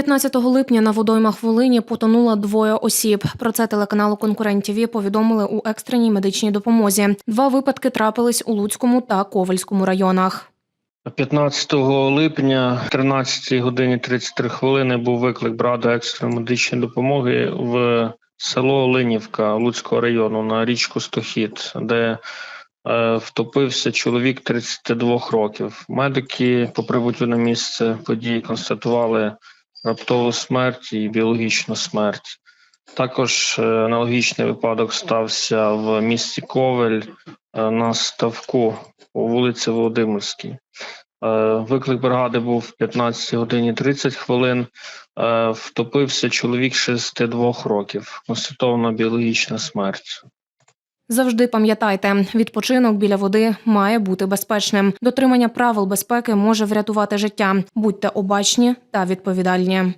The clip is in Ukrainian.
15 липня на водоймах Волині потонуло двоє осіб. Про це телеканалу Конкурент ТІВІ повідомили у екстреній медичній допомозі. Два випадки трапились у Луцькому та Ковальському районах. 15 липня, 13 годині 33 хвилини, був виклик бригади екстреної медичної допомоги в село Оленівка Луцького району на річку Стохід, де е, втопився чоловік 32 років. Медики по прибуттю на місце події констатували раптову смерть і біологічну смерть. Також е, аналогічний випадок стався в місті Ковель е, на ставку по вулиці Володимирській. Е, Виклик бригади був в 15 годині 30 хвилин. Втопився чоловік 62 років. Констатована біологічна смерть. Завжди пам'ятайте, відпочинок біля води має бути безпечним. Дотримання правил безпеки може врятувати життя. Будьте обачні та відповідальні.